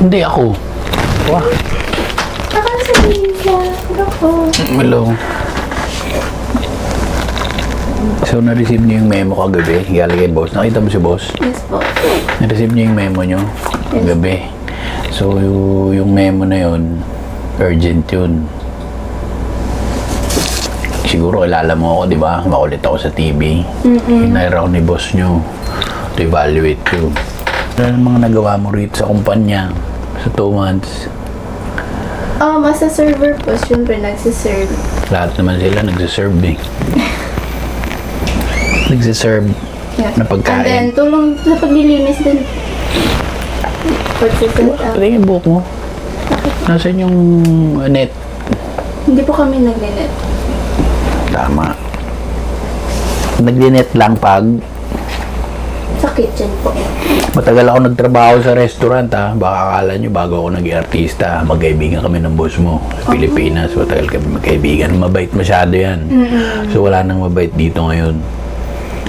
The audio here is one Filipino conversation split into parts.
Hindi ako. Wah, Akala sabihin niya. Ako. hello. So, na-receive niyo yung memo kagabi, galing kay boss. Nakita mo si boss? Yes po. Na-receive niyo yung memo niyo kagabi. So, yung, memo na yun, urgent yun. Siguro kilala mo ako, di ba? Makulit ako sa TV. Hinair ako ni boss niyo to evaluate you. Ano ang mga nagawa mo rito sa kumpanya sa two months? Um, as a server po, syempre nagsiserve. Lahat naman sila nagsiserve eh. nagsiserve Yes. na pagkain. And then, tulong sa paglilinis din. Pagsiset up. Pati yung buhok mo. Nasaan yung net? Hindi po kami naglinet. Tama. Naglinet lang pag kitchen po. matagal ako nagtrabaho sa restaurant ha. Baka akala nyo bago ako naging artista, magkaibigan kami ng boss mo sa Pilipinas. Matagal kami magkaibigan. Mabait masyado yan. So wala nang mabait dito ngayon.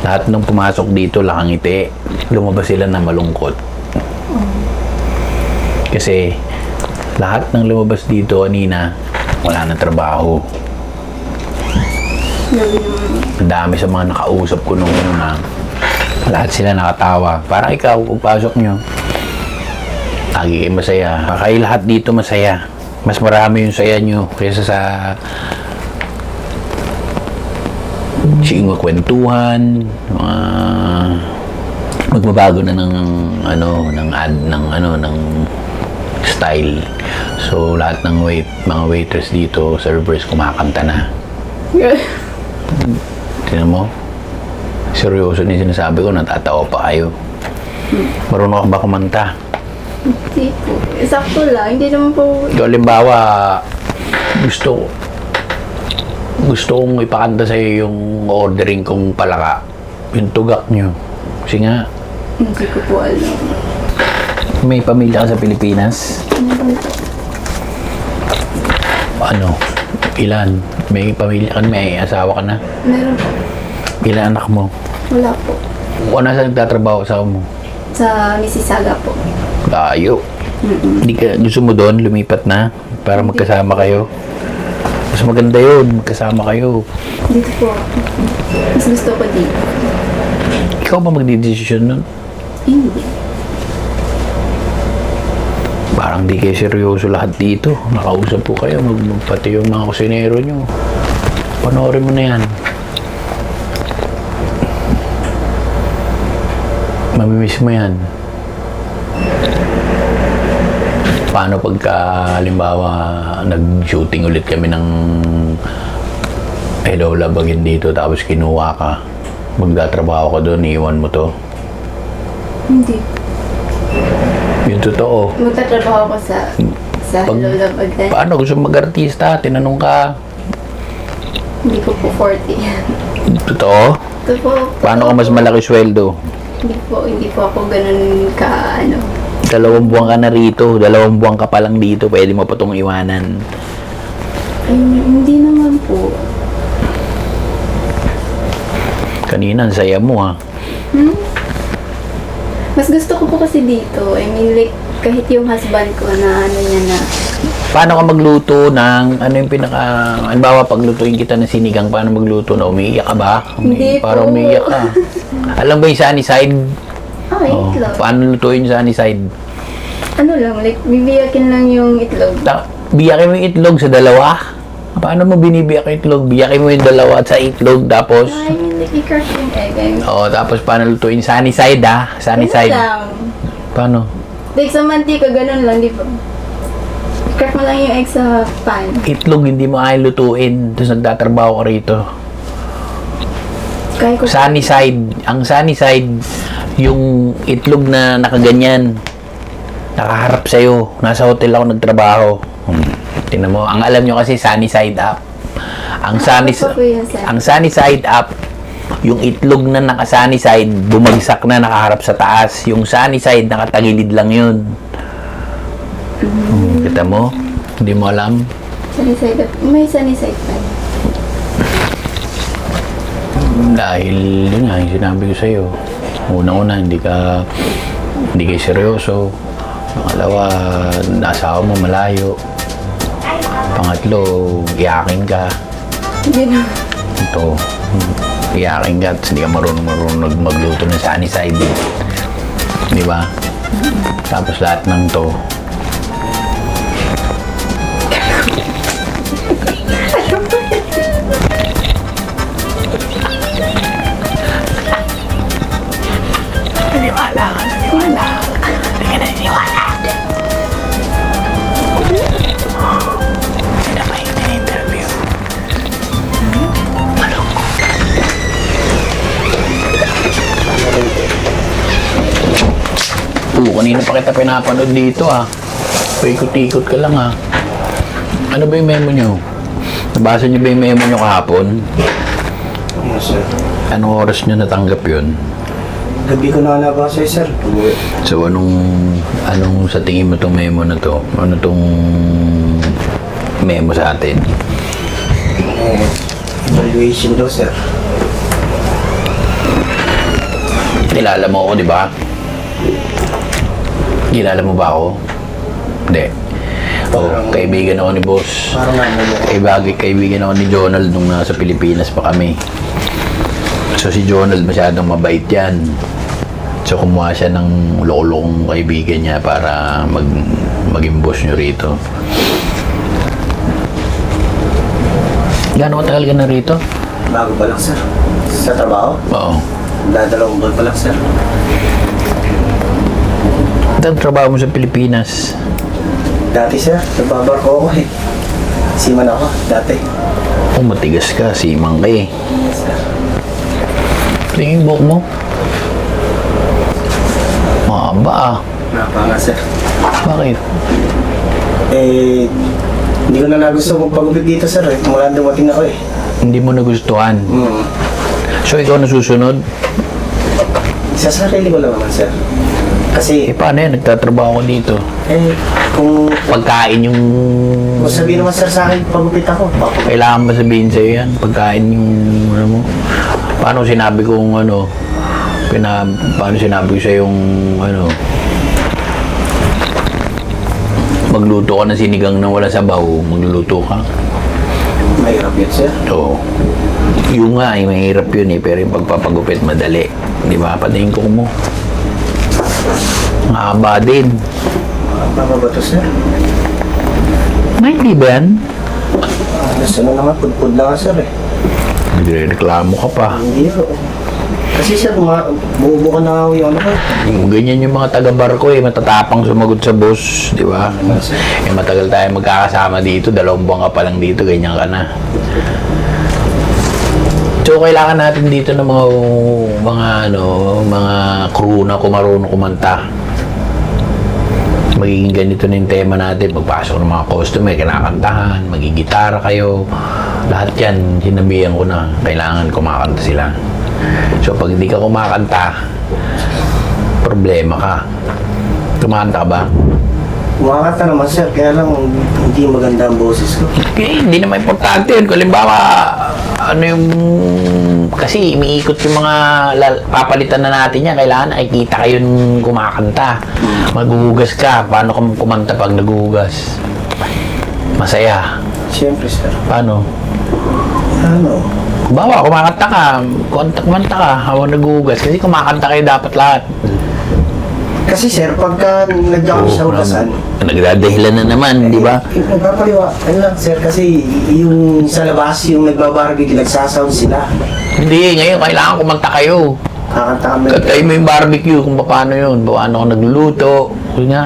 Lahat nung pumasok dito, lakangiti. Lumabas sila na malungkot. Kasi lahat ng lumabas dito kanina, wala na trabaho. Ang dami sa mga nakausap ko nung una. Lahat sila nakatawa. Parang ikaw, pagpasok nyo, lagi kayo masaya. Kayo lahat dito masaya. Mas marami yung saya nyo kaysa sa siging kwentuhan, mga magbabago na ng ano ng ad ng ano ng style. So lahat ng wait mga waiters dito, servers kumakanta na. Tingnan mo. Seryoso din sinasabi ko, natatawa pa kayo. Marunong ka ba kumanta? Hindi po. Sakto lang. Hindi naman po. Ikaw, halimbawa, gusto gusto kong ipakanta sa'yo yung ordering kong palaka. Yung tugak nyo. Kasi nga, Hindi ko po alam. may pamilya ka sa Pilipinas. Ano ito? Ano? Ilan? May pamilya ka, may asawa ka na. Meron po. Ilan anak mo? Wala po. O nasa nagtatrabaho asawa mo? Sa Mississauga po. Layo. Hindi ka, gusto mo doon, lumipat na para magkasama kayo. Mas maganda yun, magkasama kayo. Dito po. Mas gusto ko dito. Ikaw ba magdidesisyon nun? Hindi. Parang di kayo seryoso lahat dito. Nakausap po kayo, mag- pati yung mga kusinero nyo. Panoorin mo na yan. Mamimiss mo yan. Paano pagka, halimbawa, nag-shooting ulit kami ng Hello Labagin dito, tapos kinuha ka. Magtatrabaho ka doon, iiwan mo to. Hindi. Yung totoo. Magtatrabaho ko sa sa Pag- Hello Love Again. Paano gusto mag-artista? Tinanong ka. Hindi ko po 40. Totoo? Ito po. Paano ka mas malaki sweldo? Hindi po, hindi po ako ganun ka, ano. Dalawang buwan ka na rito. Dalawang buwan ka pa lang dito. Pwede mo pa itong iwanan. Ay, hindi naman po. Kanina, ang saya mo ha. Mas gusto ko po kasi dito. I mean, like, kahit yung husband ko na ano niya na, Paano ka magluto ng, ano yung pinaka, halimbawa paglutuin kita ng sinigang, paano magluto na umiiyak ka ba? Hindi po. Parang umiiyak ka. Alam ba yung sunny side? Oh, itlog. paano lutuin yung sunny side? Ano lang, like, bibiyakin lang yung itlog. Ta- biyakin mo yung itlog sa dalawa. Paano mo binibiyak yung itlog? Biyakin mo yung dalawa sa itlog, tapos... I mean, like, i-crush yung egg. I mean, Oo, tapos paano lutuin? Sunny side ah. Sunny ganun side. lang. Paano? Like, sa mantika, ganun lang, di ba? I-crack mo lang yung egg sa pan. Itlog hindi mo ay lutuin. Tapos nagtatrabaho ka rito. Kaya ko Sunny side. Ang sunny side, yung itlog na nakaganyan. Nakaharap sa'yo. Nasa hotel ako nagtrabaho. Hmm. Tingnan mo. Ang alam nyo kasi sunny side up. Ang sunny, yun, sir? ang sunny side up, yung itlog na naka-sunny side, bumagsak na nakaharap sa taas. Yung sunny side, nakatagilid lang yun. Hmm, kita mo? Hindi mo alam? Sunny side up. May sunny side pan. Dahil yun nga, yung sinabi ko sa'yo. Unang-una, hindi ka hindi kayo seryoso. Pangalawa, nasawa mo malayo. Pangatlo, iyakin ka. Hindi na. Ito, iyakin ka at hindi ka marunong marunong magluto ng sunny side. Di ba? Tapos lahat ng to, Oo, kanina pa kita pinapanood dito ah. Paikot-ikot ka lang ah. Ano ba yung memo nyo? Nabasa nyo ba yung memo nyo kahapon? Yes, sir. Anong oras nyo natanggap yun? Gabi ko na nabasa, sir. So anong anong sa tingin mo tong memo na to? Ano tong memo sa atin? Eh, evaluation daw, sir. Kilala mo ako, di ba? Kilala mo ba ako? Hindi. Oh, kaibigan ako ni boss. Parang ano. Kaibagi, kaibigan ako ni Jonald nung nasa Pilipinas pa kami. So si Jonald masyadong mabait yan. So kumuha siya ng lolong kaibigan niya para mag, maging boss nyo rito. Gano'ng katagal ka na rito? Bago pa lang, sir. Sa trabaho? Oo. Dadalawang buwan pa lang, sir. Ito trabaho mo sa Pilipinas. Dati, sir, nagbabar ko ako eh. Siman ako, dati. Oh, matigas ka, simang ka eh. Yes, sir. Tingin yung buhok mo. Mahaba ah. Napanga, sir. Bakit? Eh, hindi ko na nagusto magpagupit dito, sir. Eh. Mula dumating ako eh. Hindi mo nagustuhan. Hmm. So ikaw na susunod? Sa sarili ko lang naman, sir. Eh Kasi, paano yan? Nagtatrabaho ko dito. eh, kung, Pagkain yung... kung sabihin naman, sir, sa akin, pagupit ako, papagupit. Kailangan ba sabihin sa'yo yan? Pagkain yung... Ano mo? Paano sinabi kong ano... Pina, paano sinabi ko sa'yo yung... Ano... Magluto ka ng sinigang na wala sabaw. Magluluto ka. Mahirap yun, sir. So, yung nga, eh, mahirap yun eh. Pero yung pagpapagupit, madali. Di ba? Patingin ko mo. Ang haba din. Tama ba to, sir? May di ba yan? Alas ano naman, pudpud na nga, sir eh. Nagre-reklamo ka pa. Hindi po. Kasi sir, ma- buo ka na ako yung ano ko. Yung ganyan yung mga taga-barko eh, matatapang sumagot sa boss, di ba? Eh matagal tayo magkakasama dito, dalawang buwan ka pa lang dito, ganyan ka na. So kailangan natin dito ng mga mga ano, mga crew na kumarunong kumanta. Magiging ganito na yung tema natin. Pagpasok ng mga customer, kinakantahan, magigitara kayo. Lahat yan, sinabihan ko na, kailangan kumakanta sila. So pag hindi ka kumakanta, problema ka. Kumakanta ka ba? Kumakanta naman sir, kaya lang hindi maganda ang boses ko. Eh, hindi naman importante yun. Kung ano yung... Kasi umiikot yung mga lal- papalitan na natin yan. Kailangan nakikita kayo yung kumakanta. Maghuhugas ka. Paano ka kumanta pag naghuhugas? Masaya. Siyempre sir. Paano? Ano? Bawa, kumakanta ka. Kumanta, kumanta ka habang naghuhugas. Kasi kumakanta kayo dapat lahat. Kasi sir, pagka nagdaan sa ulasan, Nagdadahilan na naman, di ba? eh, nagpapaliwa, ano lang sir, kasi yung sa labas, yung nagbabarbecue, nagsasound sila. Hindi, ngayon kailangan kumanta kayo. Kakanta kami. Katay mo yung barbecue kung paano yun. Paano ako nagluluto. Yun nga,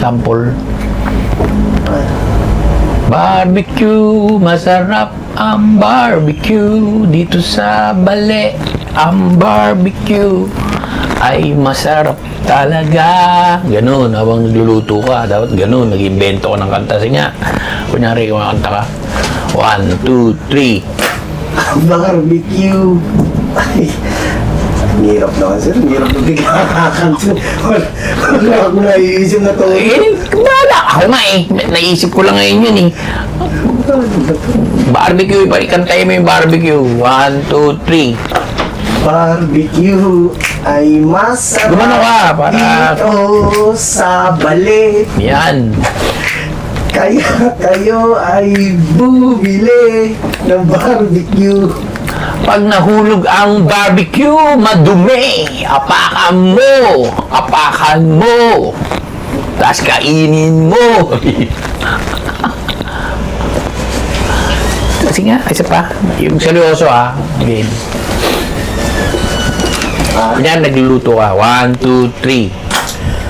sample. Barbecue, masarap ang barbecue dito sa Bale. Ang barbecue ay masarap talaga. Ganun, habang nagluluto ka, dapat ganun, nag-invento ka ng kanta. Sige nga, kunyari, kumakanta ka. One, two, three. Barbecue. Ay, ang hirap naman sir, ang hirap na bigla kakanta. Wala, wala akong naiisip na to. Eh, wala. Ako nga eh. Naisip ko lang ngayon yun eh. Barbecue, pa ikantay mo yung barbecue. One, two, three. Barbecue. Ay masarap Gumano ka, para- dito sa balik. Yan. Kaya kayo ay bumili ng barbecue. Pag nahulog ang barbecue, madumi. Apakan mo. Apakan mo. Tapos kainin mo. Kasi nga, isa pa. Yung seryoso ah. Game. Yan, nagluluto ka. One, two, three.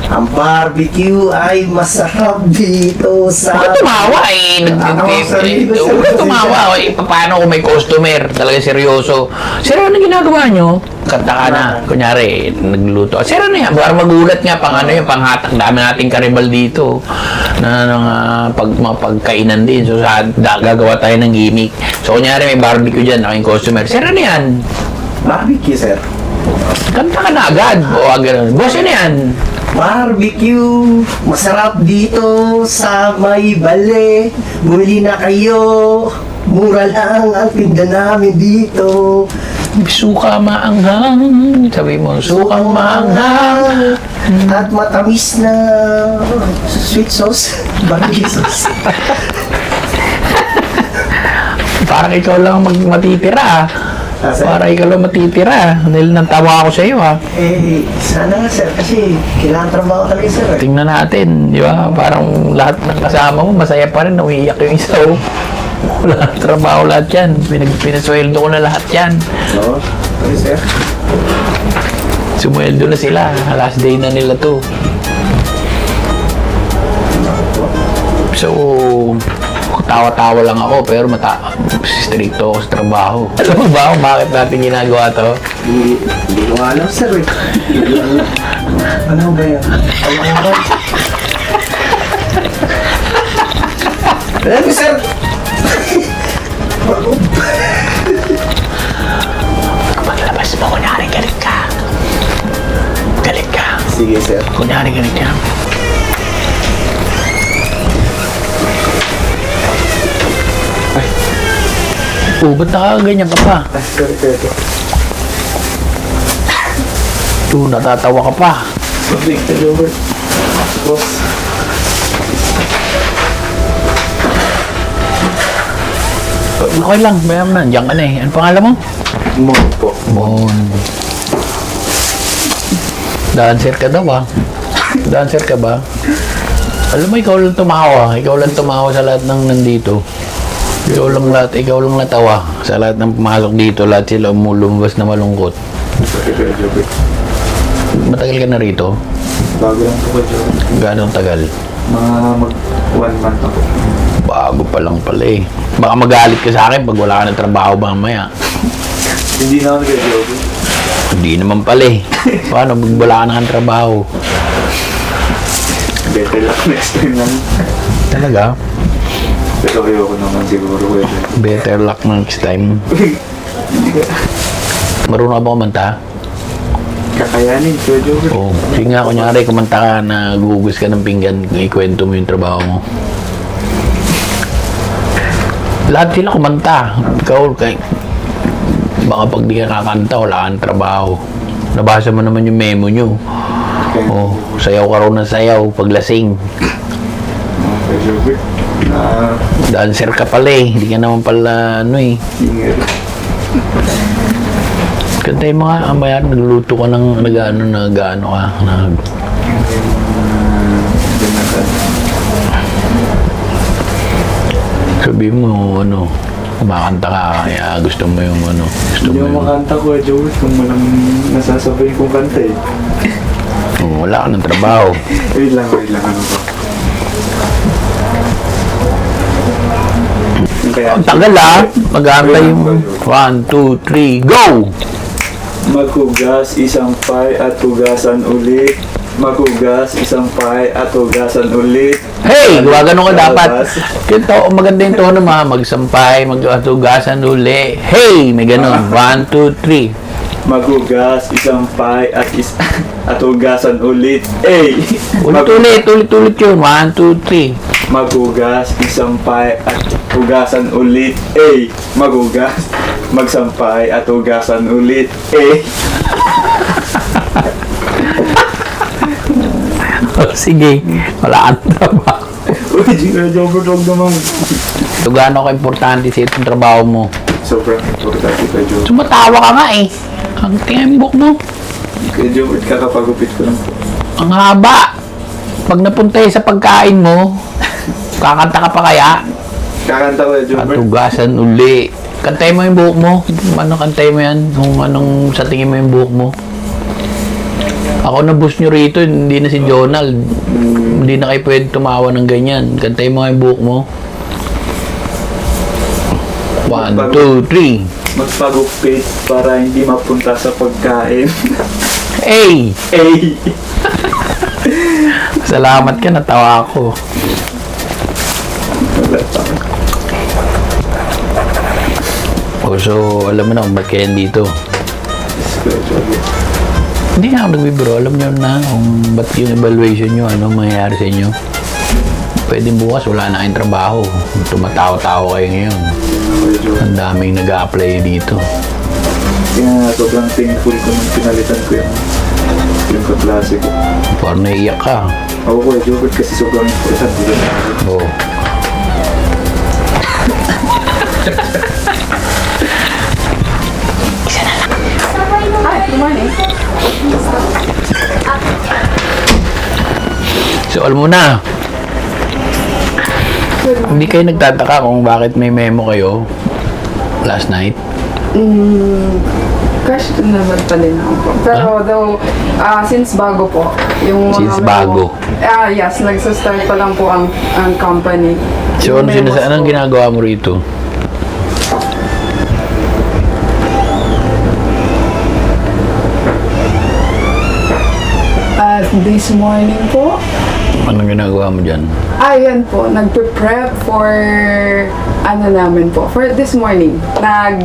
Ang barbecue ay masarap dito sa... Huwag tumawa eh. Ano, Huwag tumawa eh. Paano kung may customer? Talaga seryoso. Sir, ano ginagawa nyo? Kanta ka na. Kunyari, nagluluto. Sir, ano yan? Para magulat nga pang ano yung panghatak. Dami nating karibal dito. Na, na ah, pag, mga pagkainan din. So, sa, da, gagawa tayo ng gimmick. So, kunyari may barbecue dyan. Aking customer. Sir, ano yan? Barbecue, sir. Kanta ka na agad. O, ah, ganun. Boss, ano yan? Barbecue, masarap dito sa may bale. Bumili na kayo, mura lang ang tinda namin dito. Suka maanghang. Sabi mo, sukang maanghang. At matamis na sweet sauce, barbecue sauce. Parang ikaw lang mag matitira ah. Ah, sir? Para ikaw lang matitira. Dahil natawa ako sa iyo ah. Eh, sana nga sir, kasi kailangan trabaho talaga sir. eh. Tingnan natin, di ba? Parang lahat ng kasama mo, masaya pa rin, umiiyak yung isa oh. Wala trabaho lahat yan. Pinag pinasweldo ko na lahat yan. No? Okay, sir. Sumweldo na sila. Last day na nila to. So, tawa-tawa lang ako pero mata stricto ako sa trabaho. Alam mo ba kung bakit natin ginagawa to? Hindi, hindi ko alam sir eh. Hindi ko alam. Ano ba yan? Ano ba? Alam mo sir, Paglabas mo, kunyari galit ka. Galit ka. Sige sir. Kunyari galit ka. Oh, ba't nakaganyan ka pa? Ah, sorry sir. To, natatawa ka pa. Sorry, Sir Robert. Boss. Okay lang, mayroon na. Diyan ka na eh. Ano pangalan mo? Mo po. Mon. Dancer ka daw ah. Dancer ka ba? Alam mo, ikaw lang tumawa. Ikaw lang tumawa sa lahat ng nandito. Ikaw lang lahat, ikaw lang natawa. Sa lahat ng pumasok dito, lahat sila umulumabas na malungkot. Matagal ka na rito? Bago lang po Joe. Gano'ng tagal? Mga mag one month ako. Bago pa lang pala eh. Baka magalit ka sa akin pag wala ka ng trabaho ba mamaya. Hindi na ako nag-joke. Hindi naman pala eh. Paano pag wala ka na trabaho? Better luck next time lang. Talaga? Pero ayoko naman siguro yun. Better luck next time. Marunong ba kumanta? Kakayanin, Sir Joe. Oo. Sige nga, kunyari, kumanta ka na gugus ka ng pinggan, ikwento mo yung trabaho mo. Lahat sila kumanta. Ikaw, kay, baka pag di ka kakanta, wala kang trabaho. Nabasa mo naman yung memo nyo. Oh, sayaw ka raw ng sayaw, paglasing. Joe. Ah, Dancer ka pala eh. Hindi ka naman pala, ano eh. singer. Kantay mo nga, amaya, nagluluto ka ng nag-ano, nag-ano ka, nag... Sabi mo, ano, kumakanta ka, kaya gusto mo yung ano, gusto Hindi mo yung... makanta ko, Joey, kung walang nasasabay kong kanta eh. Oh, wala ka ng trabaho. Wait lang, wait lang, ano ba? Ang tagal ah! Mag-aantay yung... One, two, three, go! Maghugas isang pie at hugasan ulit. Maghugas isang pie at hugasan ulit. Hey! Gumagano ka dapat. Kito, maganda yung tono mo ha. Magsampay, magtugasan uli. Hey! May ganun. One, two, three. Maghugas isang pie at is at hugasan ulit. Eh! Ulit-ulit, ulit-ulit yun. One, two, three. Maghugas isang pie at Hugasan ulit. A. Maghugas. Magsampay at hugasan ulit. A. Oh, sige, wala kang trabaho. Uy, Jira, joke joke naman. So, gaano importante sa itong trabaho mo? Sobrang importante kay Jobert. Tumatawa ka nga eh. Ang tingin mo mo. Kay Jobert, kakapagupit ko lang. Ang haba. Pag napunta eh sa pagkain mo, kakanta ka pa kaya? Kakanta ko, Jobert. Katugasan uli. Kantay mo yung buhok mo. Ano kantay mo yan? Kung anong sa tingin mo yung buhok mo. Ako na boost nyo rito, hindi na si Jonal. Hindi na kayo pwede tumawa ng ganyan. Kantay mo nga yung buhok mo. One, two, three. Magpagupit para hindi mapunta sa pagkain. Hey! Hey! Salamat ka, natawa ako. Oh, so, alam mo na kung ba't kayo dito. Hindi nga ako nagbibiro. Alam nyo na kung ba't yung evaluation nyo, ano mangyayari sa inyo. Pwede bukas, wala na kayong trabaho. Tumatawa-tawa kayo ngayon. Ang daming nag apply dito. Kaya sobrang thankful ko nung pinalitan ko yung yung kaklase ko. Parang naiiyak ka. Ako Kuya Jobert kasi sobrang importante ko sa akin. Oo. Hi, morning. So, alam mo na. Hindi kayo nagtataka kung bakit may memo kayo last night. Mm, question naman pa din ako po. Pero though, ah, since bago po, yung Since bago. Ah, yes, nagsa-start pa lang po ang, ang company. So, ano sinasa anong ginagawa mo rito? This morning po, Anong ginagawa mo dyan? ayan po, nagpe-prep for, ano namin po, for this morning. Nag,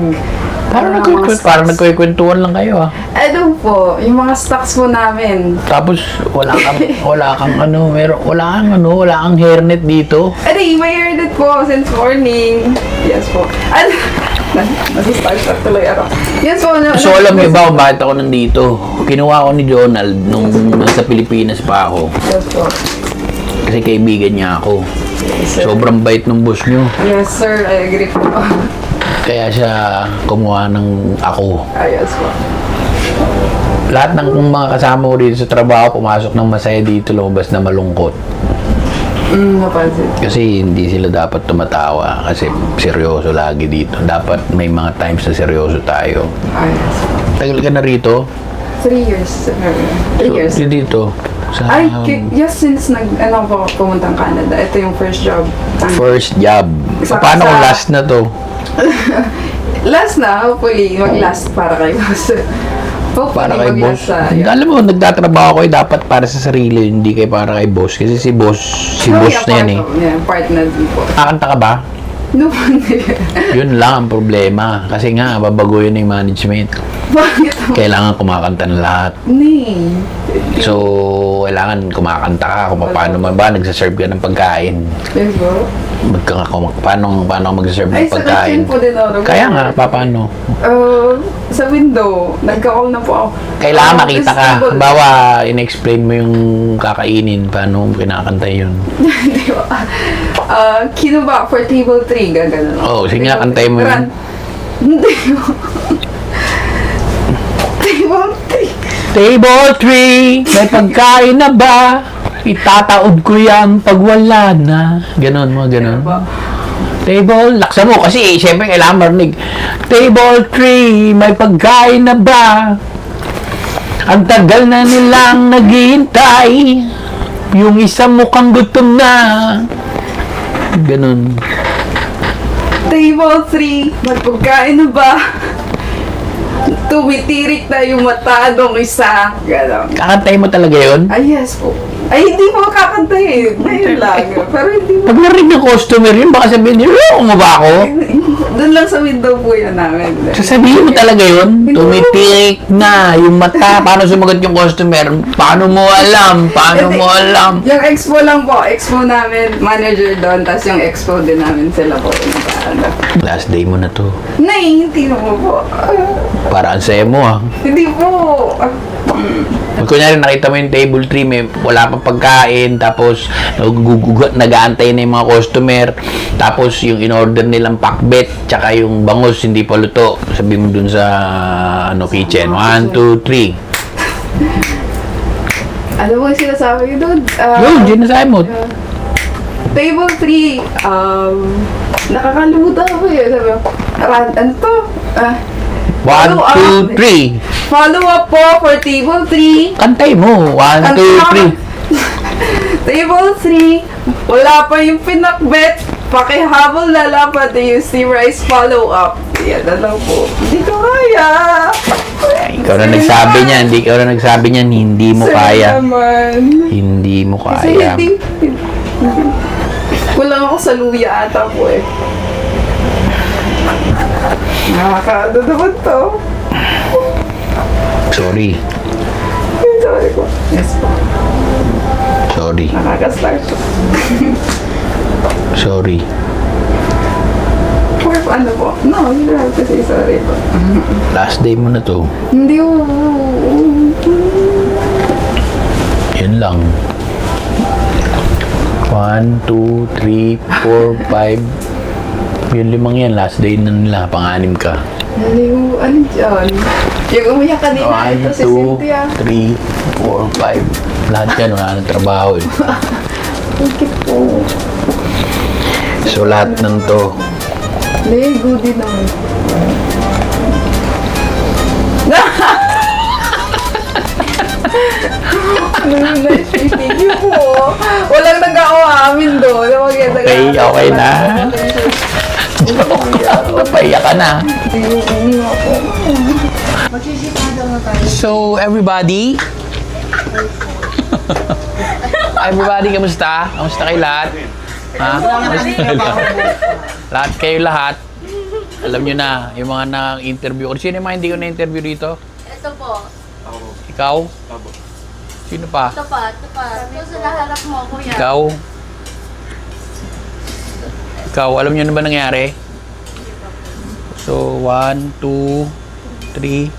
Parang, ano, nagkukwent, stocks. parang nagkukwentuhan lang kayo ah. Ano po, yung mga stocks po namin. Tapos wala kang wala kang ano, meron wala kang ano, wala kang hairnet dito. Ay, may hairnet po since morning. Yes po. Ano? Nasa-start tuloy ako. Yes po. No, So alam niyo ba kung bakit ako nandito? Kinuha ko ni Jonald nung nasa Pilipinas pa ako. Yes po. Kasi kaibigan niya ako. Yes, sir. Sobrang bait ng boss niyo. Yes, sir. I agree po. Kaya siya kumuha ng ako. Ah, yes po. Lahat ng mga kasama ko dito sa trabaho, pumasok ng masaya dito, lumabas na malungkot. Mm, napansin. Kasi hindi sila dapat tumatawa kasi seryoso lagi dito. Dapat may mga times na seryoso tayo. Po. Tagal ka na rito? Three years, sir. Three So, years. di dito. Sa Ay, yes, since nag, ano po, pumuntang Canada. Ito yung first job. First job. Sa- Paano kung last na to? Last na, hopefully, mag-last para kay hopefully, Para kay boss. yeah. Alam mo, nagtatrabaho kayo dapat para sa sarili, hindi kayo para kay boss. Kasi si boss, si Oh, boss yeah, na yan eh. Yeah, part na din po. Kakanta ka ba? Hindi. Yun lang ang problema. Kasi nga, babago yun yung management. Bakit? Kailangan kumakanta ng lahat. Ni. So, kailangan kumakanta ka kung paano man ba, nagsaserve ka ng pagkain. Po. Magka, kung, paano, paano ka magsaserve Ay, ng sa pagkain. kitchen po din ako. Kaya nga, paano? Uh, sa window, nagka-call na po ako. Kailangan Ah, makita ka. festival. Bawa, in-explain mo yung kakainin, paano mo kinakanta yun. Di ba? Ah, kinuba for table 3, gagano. Oo, sige nga, kantay mo yun. Hindi table 3. Table 3, may pagkain na ba? Itataob ko yan pag wala na. Ganon mo, ganon. Table, laksa mo kasi eh, syempre kailangan marinig. Table 3, may pagkain na ba? Ang tagal na nilang naghihintay. Yung isa mukhang gutom na. Ganon. Table 3, magpagkain na ba? Tumitirik na yung mata nung isa. Ganon. Kakantay mo talaga yun? Ay, yes po. Ay, hindi mo kakanta eh. Ngayon lang. Pero hindi mo. Pag narinig ng customer yun, baka sabihin, niloko mo ba ako? Doon lang sa window po yan namin. Sasabihin mo talaga yun? Tumitirik na yung mata. Paano sumagot yung customer? Paano mo alam? Paano mo alam? Yung expo lang po, expo namin, manager doon, tapos yung expo din namin sila po. paano. Last day mo na to. Nay, hindi mo po. Ah, Para ang saya mo ah. hindi po. Pag kunyari nakita mo yung table 3, may wala pang pagkain, tapos nag-aantay na yung mga customer, tapos yung in-order nilang pakbet, tsaka yung bangus hindi pa luto. Sabi mo dun sa ano kitchen. 1, 2, 3. Ano ba yung sinasabi ko doon? Ah, Yun, sinasabi mo. Table 3, um, nakakalimutan ko yun. Sabi ko, "Ran- ano to? Ah, 1, Follow up. 2, 3. follow up po for table 3. Kantay mo. 1, 2, 3. Table 3, wala pa yung pinakbet. Pakihabol na lang pati yung steam rice follow up. Yan na lang po. Hindi ko kaya. Ikaw na nagsabi niyan, hindi ikaw na nagsabi niyan, hindi mo Sir kaya. naman. Hindi mo Kasi kaya. hindi, hindi. Kulang ako sa luya ata po eh. Nakakaano naman to. Sorry. Sabi ko, yes po. Sorry. Nakakastar siya. Sorry. Or ano po? No, you don't have to say sorry po. Last day mo na to. Hindi po. Yun lang. 1, 2, 3, 4, 5. Yung limang yan, last day na nila, pang-anim ka. Hindi po, ano dyan? Yung umiyak kanina, 1, ito si 2, Cynthia. 3, 4, 5. Lahat yan, wala nang trabaho eh. Bakit po? So lahat ng to, Lego din naman. Nice meeting you po. Walang nag-aamin doon. Maganda Okay, okay na. Papaiyak ka na. So, everybody? everybody, kamusta? Kamusta kayo lahat? Ha? Kamusta kayo lahat? lahat kayo lahat. Alam nyo na, yung mga na-interview ko. Sino yung mga hindi ko na-interview dito? Ito po. Ikaw? Sino pa? Ito pa. Ito pa. Ito sa naharap mo, kuya. Ikaw? Ikaw, alam nyo na ba nangyari? So, one, two, three.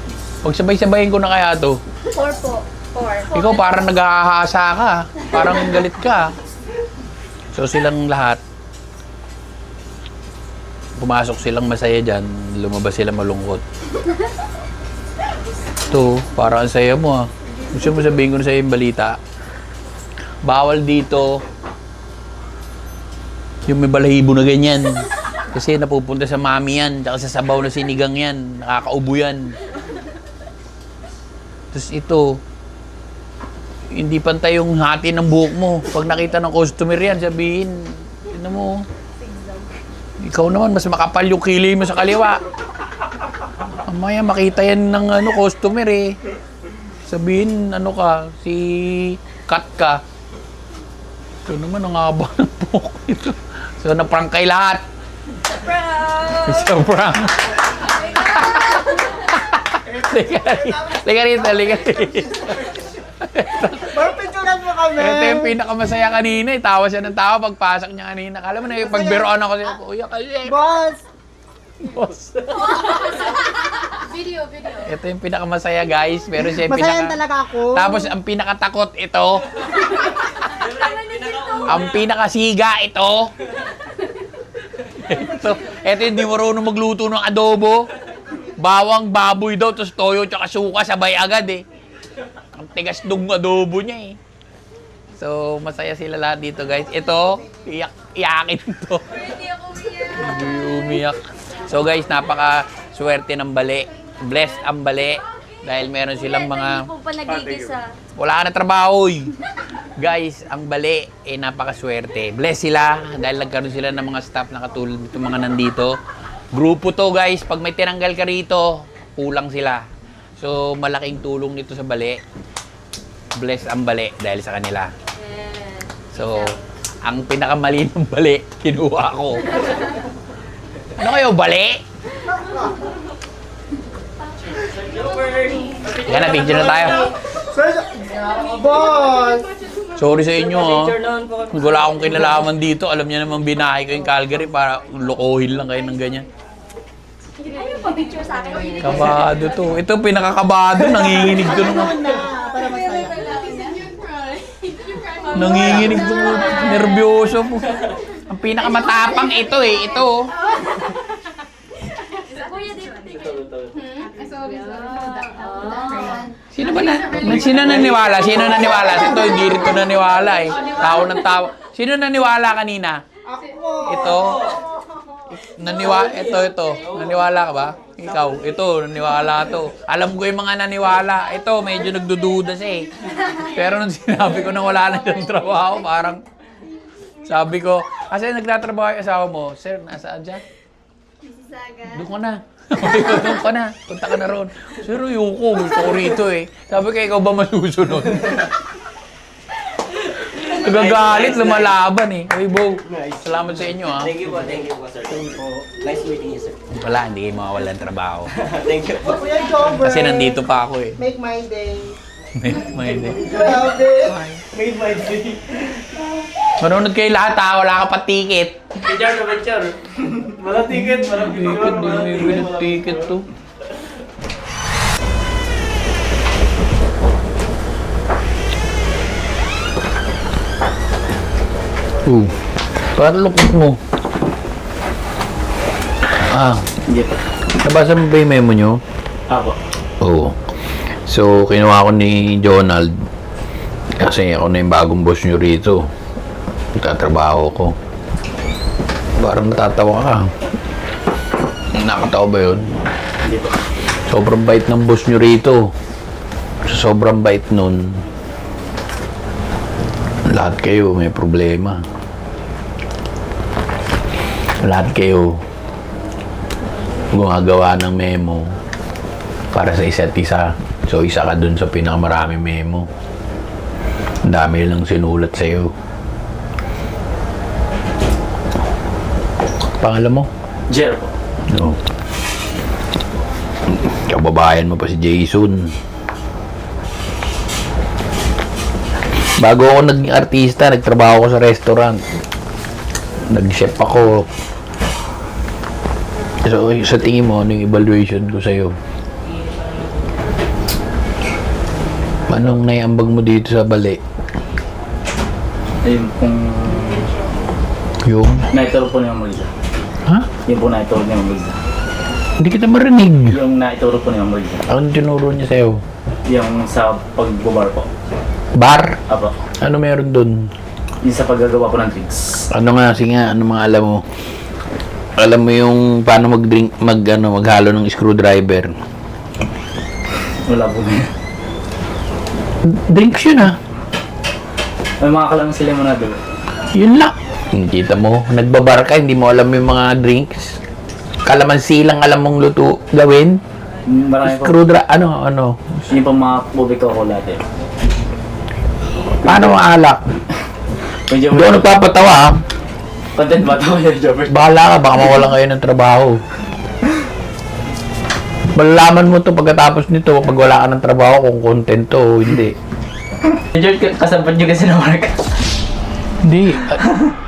Pagsabay-sabayin ko na kaya to. Four po. Four. Ikaw parang nag-aahasa ka. Parang galit ka. So, silang lahat. Pumasok silang masaya dyan. Lumabas sila malungkot. Ito, parang ang saya mo ah. Gusto mo sabihin ko na sa'yo yung balita. Bawal dito yung may balahibo na ganyan. Kasi napupunta sa mami yan, tsaka sa sabaw na sinigang yan, nakakaubo yan. Tapos ito, hindi pantay yung hati ng buhok mo. Pag nakita ng customer yan, sabihin, ano mo, ikaw naman, mas makapal yung kilay mo sa kaliwa. Mamaya makita yan ng ano, customer eh. Sabihin, ano ka, si cut ka. Ito naman, ang haba ng buhok ito. So, na-prank kay lahat. Sa prank! Liga rito, liga rito, liga rito. Parang picturean mo kami. Ito yung pinakamasaya kanina. eh. Tawa siya ng tawa pagpasok niya kanina. Kala mo na yung pagbiroan ako siya. Kuya kasi. Boss! Boss. Video, video. Ito yung pinakamasaya guys. Pero siya yung Masayan pinaka... talaga ako. Tapos ang pinakatakot ito. Ang pinakasiga ito. ito. Ito yung di marunong magluto ng adobo. Bawang baboy daw, tapos toyo tsaka suka sabay agad eh. Ang tigas nung adobo niya eh. So, masaya sila lahat dito guys. Ito, iyak, iyakin to. Hindi ako umiyak. Hindi umiyak. So guys, napaka swerte ng bali. Blessed ang bali. Dahil meron silang mga... Hindi po pa nagigisa. Wala ka na trabaho, oy. Guys, ang bali, eh, napakaswerte. Bless sila dahil nagkaroon sila ng mga staff na katulad nito mga nandito. Grupo to, guys. Pag may tinanggal ka rito, kulang sila. So, malaking tulong nito sa bali. Bless ang bali dahil sa kanila. So, ang pinakamali ng bali, kinuha ko. Ano kayo, bali? Yan na, picture na tayo. Boss! Sorry sa inyo, ha. Kung wala akong kinalaman dito, alam niya namang binahay ko yung Calgary para lokohin lang kayo ng ganyan. Ayaw pa picture sa akin. Kabado to. Ito, pinakakabado. Nanginginig to masaya. Nanginginig po. Nervyoso po. Ang pinakamatapang ito eh. Ito. oh. Kuya, dito. Na? Sino naniwala? Sino naniwala? Ito, hindi rin ito naniwala eh. Tao ng tao. Sino naniwala kanina? Ito. Naniwa, ito, ito. Naniwala ka ba? Ikaw, ito, naniwala to. Alam ko yung mga naniwala. Ito, medyo nagdududa siya eh. Pero nung sinabi ko na wala na siyang trabaho, parang sabi ko, kasi nagtatrabaho yung asawa mo, sir, nasaan dyan? Doon ka na. Doon ka na. Punta ka na ron. Sir, ayoko. Gusto ko rito eh. Sabi ko, ikaw ba masusunod? Nagagalit, lumalaban eh. Uy, Bo, salamat sa inyo ah. Thank you po, thank you po, sir. Thank you po. Nice meeting you, sir. Wala, hindi kayo mawawalan trabaho. thank you po. Kuya Jobber. Kasi nandito pa ako eh. Make my day. May hindi. Grabe. Made my day. Manunod kayo lahat ha, wala ka pa ticket. Picture picture. Wala ticket, wala Ticket, di may bilit ticket to. Uh, parang lukot mo. Ah, Hindi po. nabasa mo ba yung memo nyo? Apo. Oo. So, kinuha ko ni Donald kasi ako na yung bagong boss nyo rito. Tatrabaho ko. Parang natatawa ka. Nakatawa ba yun? Hindi po. Sobrang bait ng boss nyo rito. Sa sobrang bait nun, lahat kayo may problema. Lahat kayo gumagawa ng memo para sa isa't isa. So, isa ka dun sa pinakamaraming memo. Ang dami lang sinulat sa'yo. Pangalan mo? Jer po. No. Kababayan mo pa si Jason. Bago ako naging artista, nagtrabaho ako sa restaurant. Nag-chef ako. So, sa tingin mo, ano yung evaluation ko sa'yo? Anong naiambag mo dito sa bali? Ayun pong Yung? po ni Ma'am Liza. Ha? Yun po naituro ni Ma'am Liza. Hindi kita marinig. Yung naituro po ni Ma'am Liza. Anong tinuro niya sa'yo? Yung sa pagbubar po. Bar? Apo. Ano meron dun? Yung sa paggagawa po ng drinks. Ano nga, sige nga, ano mga alam mo? Alam mo yung paano mag-drink, mag, ano, maghalo ng screwdriver. Wala po na. Drinks yun ah. May mga kalang sila mo na doon. Yun lang. Kita mo, nagbabar ka, hindi mo alam yung mga drinks. Kalamansi lang alam mong luto gawin. Marami po. Screwdriver, ano, ano. Yung pang mga bubik ko ko dati. Paano maalak? Medyo ako nagpapatawa ah. Content ba ito yung Jobber? Bahala ka, baka mawalan kayo ng trabaho. Malalaman mo to pagkatapos nito, pag wala ka ng trabaho, kung content to o hindi. Medyo kasampad nyo kasi na mark. Hindi.